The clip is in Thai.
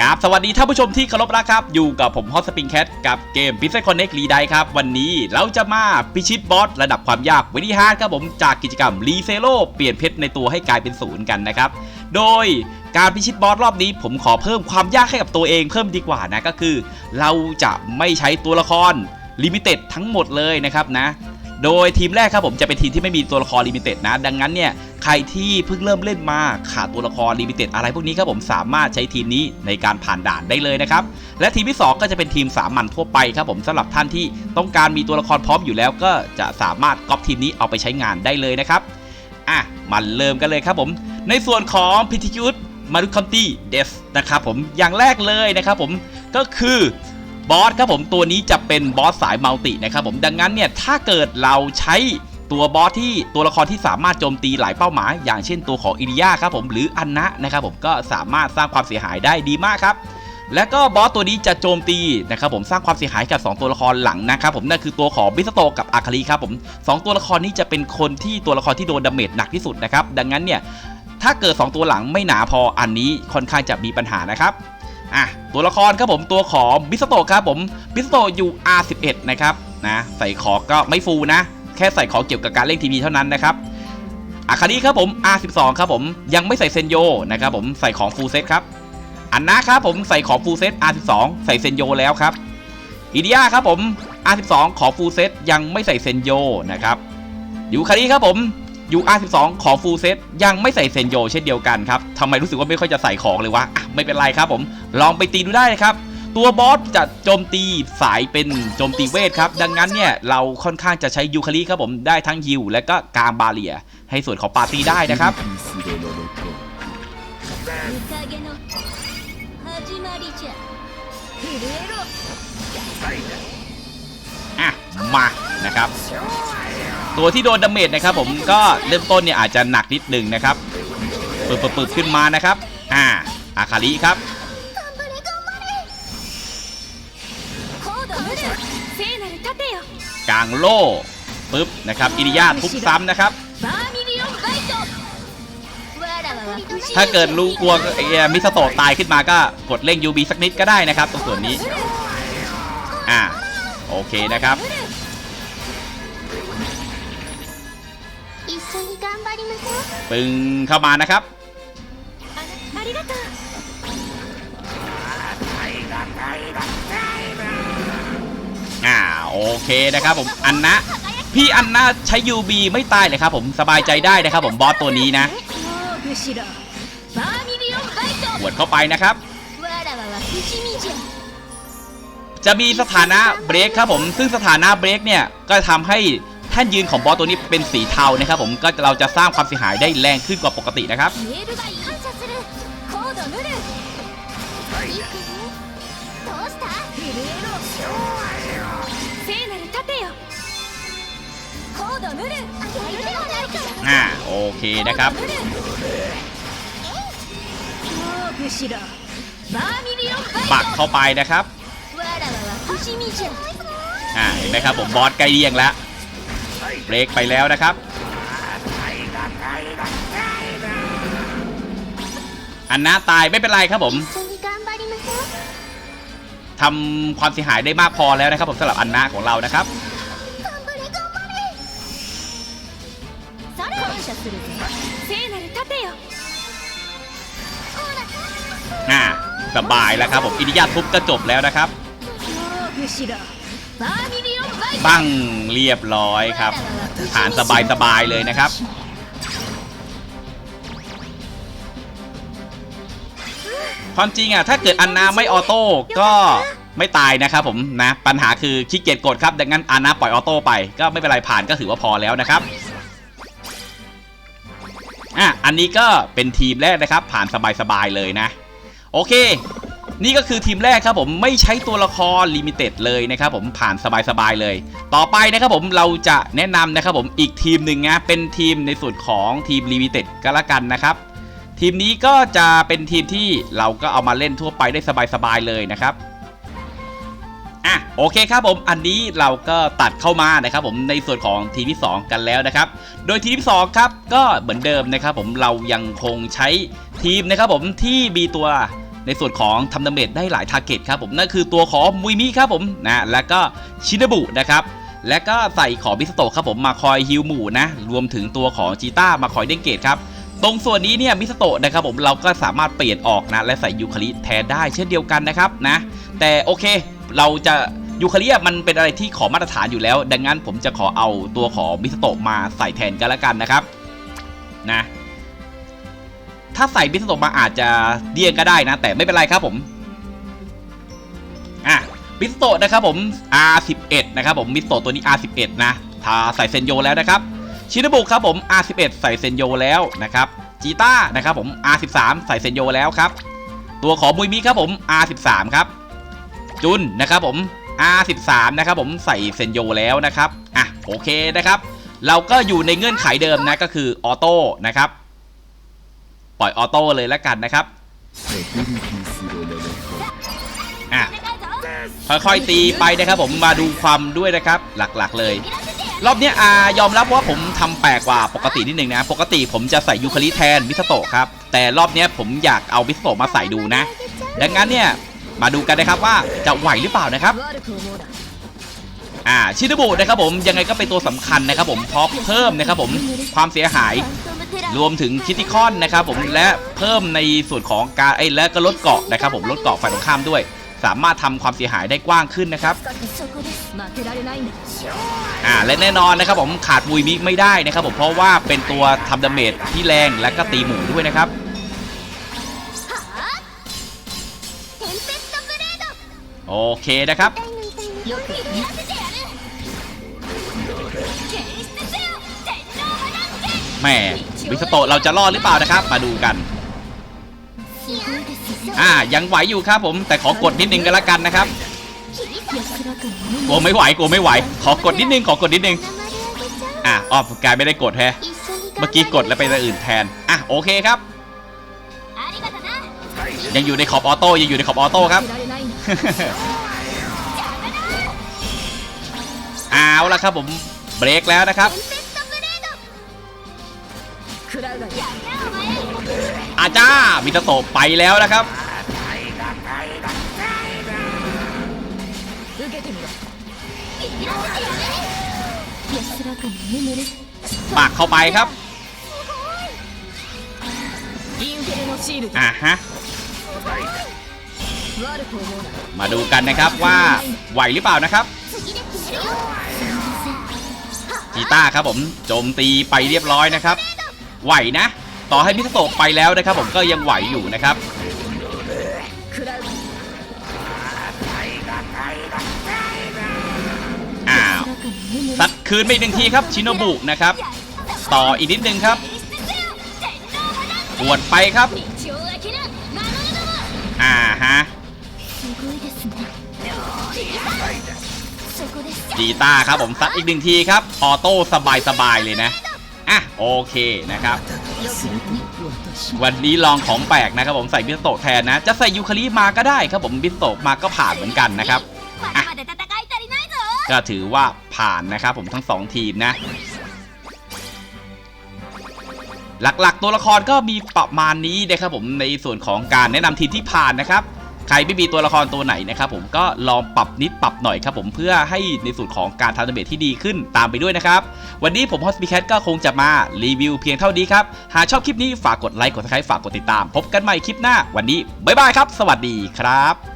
กราบสวัสดีท่านผู้ชมที่เคารพรักครับ อยู่กับผมฮอตสปริงแคทกับเกม p i x e l Connect รีไดครับ วันนี้เราจะมาพิชิตบอสระดับความยากวิธีฮาร์ดครับผมจากกิจกรรมรีเซโลเปลี่ยนเพชรในตัวให้กลายเป็นศูนย์กันนะครับ โดยการพิชิตบอสรอบนี้ผมขอเพิ่มความยากให้กับตัวเองเพิ่มดีกว่านะก็คือ เราจะไม่ใช้ตัวละครลิมิเต็ดทั้งหมดเลยนะครับนะ โดยทีมแรกครับผมจะเป็นทีมที่ไม่มีตัวละครลิมิเต็ดนะ ดังนั้นเนี่ยใครที่เพิ่งเริ่มเล่นมาขาดตัวละครลิมิเต็ดอะไรพวกนี้ครับผมสามารถใช้ทีมนี้ในการผ่านด่านได้เลยนะครับ และทีมที่ 2 ก็จะเป็นทีมสามัญทั่วไปครับผมสำหรับท่านที่ต้องการมีตัวละครพร้อมอยู่แล้ว ก็จะสามารถก๊อปทีมนี้เอาไปใช้งานได้เลยนะครับอะมาเริ่มกันเลยครับผม ในส่วนของพิทิยุทธมารุคอนตี้เดสนะครับผมอย่างแรกเลยนะครับผมก็คือ บอสครับผมตัวนี้จะเป็นบอสสายมัลตินะครับผมดังนั้นเนี่ยถ้าเกิดเราใช้ตัวบอสที่ตัวละครที่สามารถโจมตีหลายเป้าหมาย อย่างเช่นตัวของอิริยาครับผมหรืออันนะนะครับผมก็สามารถสร้างความเสียหายได้ดีมากครับและก็บอสตัวนี้จะโจมตีนะครับผมสร้างความเสียหายกับ 2 ตัวละครหลังนะครับผมนั่นคือตัวของบิสโตกับอาคาริครับผมสองตัวละครนี้จะเป็นคนที่ตัวละครที่โดนดาเมจหนักที่สุดนะครับดังนั้นเนี่ยถ้าเกิด 2 ตัวหลังไม่หนาพออันนี้ค่อนข้างจะมีปัญหานะครับ อะตัวละครครับผมตัวของบิสโตครับผมบิสโตอยู่ R11 นะครับนะใส่ของก็ไม่ฟูนะ แค่ใส่ของเกี่ยวกับการเล่นทีวีเท่านั้นนะครับอาคาริครับผม R12 ครับผมยังไม่ใส่เซนโยนะครับผมใส่ของฟูลเซตครับอันนะครับผมใส่ของฟูลเซต R12 ใส่เซนโยแล้วครับอีเดียครับผม R12 ของฟูลเซตยังไม่ใส่เซนโยนะครับยูคาริครับผม UR12 ของฟูลเซตยังไม่ใส่เซนโยเช่นเดียวกันครับทำไมรู้สึกว่าไม่ค่อยจะใส่ของเลยวะไม่เป็นไรครับผม ลองไปตีดูได้นะครับ ตัวบอสจะโจมตีสายเป็นโจมตีเวทครับ ดังนั้นเนี่ยเราค่อนข้างจะใช้ยูคาลิครับผมได้ทั้งฮิวและก็การบาเลีย ให้ส่วนของปาร์ตี้ได้นะครับอะมานะครับ ตัวที่โดนดาเมจนะครับผมก็เริ่มต้นเนี่ยอาจจะหนักนิดหนึ่งนะครับปึ๊บปึ๊บขึ้นมานะครับอ่าอาคาริครับกลางโล่ปึ๊บนะครับอิริยาทุบซ้ำนะครับ ถ้าเกิดลูกลัวมิสโตตายขึ้นมาก็กดเร่งยูบีสักนิดก็ได้นะครับ ตรงส่วนนี้ อ่าโอเคนะครับ ปึงเข้ามานะครับ อ่าโอเคนะครับผมอันนะ พี่อันนะใช้ยูบีไม่ตายเลยครับผมสบายใจได้นะครับผมบอสตัวนี้นะหวดเข้าไปนะครับจะมีสถานะเบรกครับผม ซึ่งสถานะเบรกเนี่ย ก็ทำให้ ท่านยืนของบอสตัวนี้เป็นสีเทานะครับผมก็เราจะสร้างความเสียหายได้แรงขึ้นกว่าปกตินะครับอ่าโอเคนะครับปักเข้าไปนะครับอ่าเห็นไหมครับผมบอสใกล้เรียงแล้ว เบรกไปแล้วนะครับอันนาตายไม่เป็นไรครับผมทำความเสียหายได้มากพอแล้วนะครับผมสำหรับอันนาของเรานะครับน่าสบายแล้วครับผมอินิยาทุบก็จบแล้วนะครับ ปั้งเรียบร้อยครับ ฐานสบายสบายเลยนะครับ ความจริงอะถ้าเกิดอันนาไม่ออโต้ก็ไม่ตายนะครับผมนะ ปัญหาคือขี้เกียจกดครับดังนั้นอานาปล่อยออโต้ไปก็ไม่เป็นไรผ่านก็ถือว่าพอแล้วนะครับอะอันนี้ก็เป็นทีมแรกนะครับ ผ่านสบายสบายเลยนะ โอเค นี่ก็คือทีมแรกครับผมไม่ใช้ตัวละครลิมิเต็ดเลยนะครับผมผ่านสบายๆเลย ต่อไปนะครับผมเราจะแนะนำนะครับผมอีกทีมหนึ่งนะเป็นทีมในส่วนของทีมลิมิเต็ดก็แล้วกันนะครับทีมนี้ก็จะเป็นทีมที่เราก็เอามาเล่นทั่วไปได้สบายๆเลยนะครับอะโอเคครับผมอันนี้เราก็ตัดเข้ามานะครับผมในส่วนของทีมที่ 2 กันแล้วนะครับ โดยทีมที่2ครับก็เหมือนเดิมนะครับผมเรายังคงใช้ทีมนะครับผมที่มีตัว ในส่วนของทำดาเมจได้หลายทาร์เก็ตครับผมนั่นคือตัวของมุยมิครับผมนะแล้วก็ชินบุนะครับและก็ใส่ของมิสโตครับผมมาคอยฮิวหมู่นะรวมถึงตัวของจีต้ามาคอยเด้งเกตครับตรงส่วนนี้เนี่ยมิสโตนะครับผมเราก็สามารถเปลี่ยนออกนะและใส่ยูคาริแทนได้เช่นเดียวกันนะครับนะแต่โอเคเราจะยูคาริมันเป็นอะไรที่ขอมาตรฐานอยู่แล้ว ดังนั้นผมจะขอเอาตัวของมิสโตมาใส่แทนกันละกันนะครับนะ ถ้าใส่มิสโตมาอาจจะเดียงก็ได้นะ แต่ไม่เป็นไรครับผม อะมิสโตนะครับผม R11 นะครับผมมิสโตตัวนี้ R11 นะถ้าใส่เซนโยแล้วนะครับ ชินบุครับผม R11 ใส่เซนโยแล้วนะครับจีต้านะครับผม R13 ใส่เซนโยแล้วครับ ตัวของมุยมิครับผม R13 ครับ จุนนะครับผม R13 นะครับผมใส่เซนโยแล้วนะครับ อะโอเคนะครับ เราก็อยู่ในเงื่อนไขเดิมนะก็คือออโต้นะครับ่อยออโต้เลยแล้วกันนะครับอะค่อยๆตีไปนะครับผมมาดูความด้วยนะครับหลักๆเลย รอบนี้อายอมรับว่าผมทำแปลกกว่าปกตินิดนึงนะ ปกติผมจะใส่ยูคาลิแทนมิสโตครับ แต่รอบนี้ผมอยากเอามิสโตมาใส่ดูนะ ดังนั้นเนี่ยมาดูกันนะครับว่าจะไหวหรือเปล่านะครับอ่าชินบุนะครับผมยังไงก็เป็นตัวสำคัญนะครับผมเพราะเพิ่มนะครับผมความเสียหาย รวมถึงคิติคอนนะครับผมและเพิ่มในส่วนของการไอ้และก็ลดเกาะนะครับผมลดเกาะฝ่ายตรงข้ามด้วย สามารถทำความเสียหายได้กว้างขึ้นนะครับอ่าและแน่นอนนะครับผมขาดบุยมิกไม่ได้นะครับผมเพราะว่าเป็นตัวทำดาเมจที่แรงและก็ตีหมู่ด้วยนะครับโอเคนะครับ แม่วิสโตเราจะรอดหรือเปล่านะครับ มาดูกัน อ่ายังไหวอยู่ครับผม แต่ขอกดนิดนึงก็แล้วกันนะครับกลัวไม่ไหวกลัวไม่ไหว ขอกดนิดนึงขอกดนิดนึงอะออฟกายไม่ได้กดแฮะเมื่อกี้กดแล้วไปอย่อื่นแทนอะโอเคครับ ยังอยู่ในขอบออโต้ยังอยู่ในขอบออโต้ครับเอาละครับผมเบรกแล้วนะครับ อาจ้ามิตาโตะไปแล้วนะครับปากเข้าไปครับอะฮะมาดูกันนะครับว่าไหวหรือเปล่านะครับจีต้าครับผมโจมตีไปเรียบร้อยนะครับ ไหวนะ ต่อให้มิสโตะไปแล้วนะครับผมก็ยังไหวอยู่นะครับอ้าวซัดคืนไปหนึ่งทีครับชินโนบุนะครับ ต่ออีกนิดนึงครับปวดไปครับอ่าฮะจีต้าครับผมสัดอีกหนึ่งทีครับออโต้สบายสบายเลยนะ อะโอเคนะครับ วันนี้ลองของแปลกนะครับผมใส่บิสโตแทนนะ จะใส่ยูคาลิมาก็ได้ครับผมบิสโตมาก็ผ่านเหมือนกันนะครับก็ถือว่าผ่านนะครับผมทั้งสองทีมนะ หลักๆ ตัวละครก็มีประมาณนี้นะครับผมในส่วนของการแนะนำทีมที่ผ่านนะครับ ใครไม่มีตัวละครตัวไหนนะครับผมก็ลองปรับนิดปรับหน่อยครับผมเพื่อให้ในสูตรของการทำดาเมจที่ดีขึ้นตามไปด้วยนะครับ วันนี้ผมฮอสปีแคทก็คงจะมารีวิวเพียงเท่านี้ครับ หากชอบคลิปนี้ฝากกดไลค์กดซับสไครต์ฝากกดติดตาม พบกันใหม่คลิปหน้าวันนี้บ๊ายบายครับ สวัสดีครับ